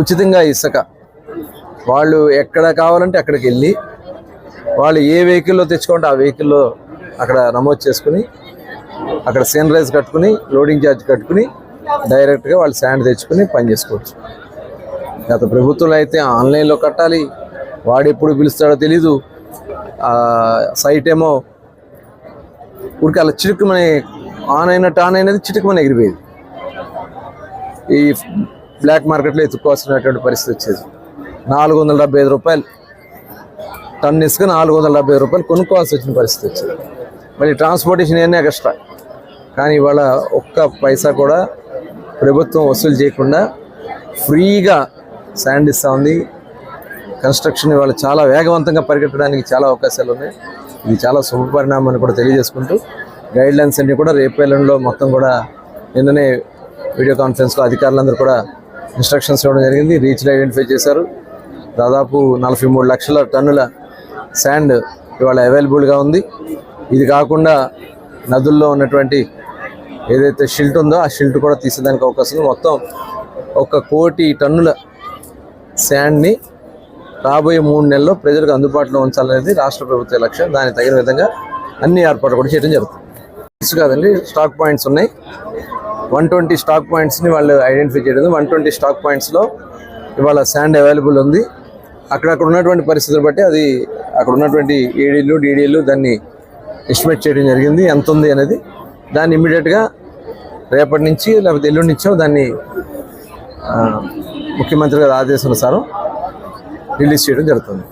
ఉచితంగా ఇసుక. వాళ్ళు ఎక్కడ కావాలంటే అక్కడికి వెళ్ళి వాళ్ళు ఏ వెహికల్లో తెచ్చుకుంటే ఆ వెహికల్లో అక్కడ నమోదు చేసుకుని అక్కడ సీనరైజ్ కట్టుకుని లోడింగ్ ఛార్జ్ కట్టుకుని డైరెక్ట్గా వాళ్ళు శాండ్ తెచ్చుకుని పని చేసుకోవచ్చు. గత ప్రభుత్వంలో అయితే ఆన్లైన్లో కట్టాలి. వాడు ఎప్పుడు పిలుస్తాడో తెలీదు. సైట్ ఏమో ఊరికి అలా చిటుకుమని ఆన్ అయినట్టు ఆన్ అయినది చిటుకుమని ఎగిరిపోయేది. ఈ బ్లాక్ మార్కెట్లో ఎత్తుక్కోవాల్సినటువంటి పరిస్థితి వచ్చేది. నాలుగు వందల డెబ్బై ఐదు రూపాయలు. టన్ ఇసుక నాలుగు వందల డెబ్బై రూపాయలు కొనుక్కోవాల్సి వచ్చిన పరిస్థితి వచ్చేది. మళ్ళీ ట్రాన్స్పోర్టేషన్ ఏమైనా ఎక్స్ట్రా కానీ ఇవాళ ఒక్క పైసా కూడా ప్రభుత్వం వసూలు చేయకుండా ఫ్రీగా శాండ్ ఇస్తూ ఉంది. కన్స్ట్రక్షన్ ఇవాళ చాలా వేగవంతంగా పరిగెట్టడానికి చాలా అవకాశాలు ఉన్నాయి. ఇది చాలా శుభ పరిణామాన్ని అని కూడా తెలియజేసుకుంటూ గైడ్ లైన్స్ అన్ని కూడా రేపు మొత్తం కూడా నిన్ననే వీడియో కాన్ఫరెన్స్లో అధికారులందరూ కూడా ఇన్స్ట్రక్షన్స్ ఇవ్వడం జరిగింది. రీచ్లు ఐడెంటిఫై చేశారు. దాదాపు నలభై మూడు లక్షల టన్నుల శాండ్ ఇవాళ అవైలబుల్గా ఉంది. ఇది కాకుండా నదుల్లో ఉన్నటువంటి ఏదైతే షిల్ట్ ఉందో ఆ షిల్ట్ కూడా తీసేదానికి అవకాశం మొత్తం ఒక కోటి టన్నుల శాండ్ని రాబోయే మూడు నెలల్లో ప్రజలకు అందుబాటులో ఉంచాలనేది రాష్ట్ర ప్రభుత్వ లక్ష్యం. దానికి తగిన విధంగా అన్ని ఏర్పాట్లు కూడా చేయడం జరుగుతుంది. తెలుసు కాదండి స్టాక్ పాయింట్స్ ఉన్నాయి. వన్ ట్వంటీ స్టాక్ పాయింట్స్ని వాళ్ళు ఐడెంటిఫై చేయడం వన్ ట్వంటీ స్టాక్ పాయింట్స్లో ఇవాళ శాండ్ అవైలబుల్ ఉంది. అక్కడక్కడ ఉన్నటువంటి పరిస్థితులు బట్టి అది అక్కడ ఉన్నటువంటి ఏడీలు డీడీలు దాన్ని ఎస్టిమేట్ చేయడం జరిగింది. ఎంత ఉంది అనేది దాన్ని ఇమ్మీడియట్గా రేపటి నుంచి లేకపోతే ఎల్లుండి నుంచో దాన్ని ముఖ్యమంత్రి గారి ఆదేశానుసారం రిలీజ్ చేయడం జరుగుతుంది.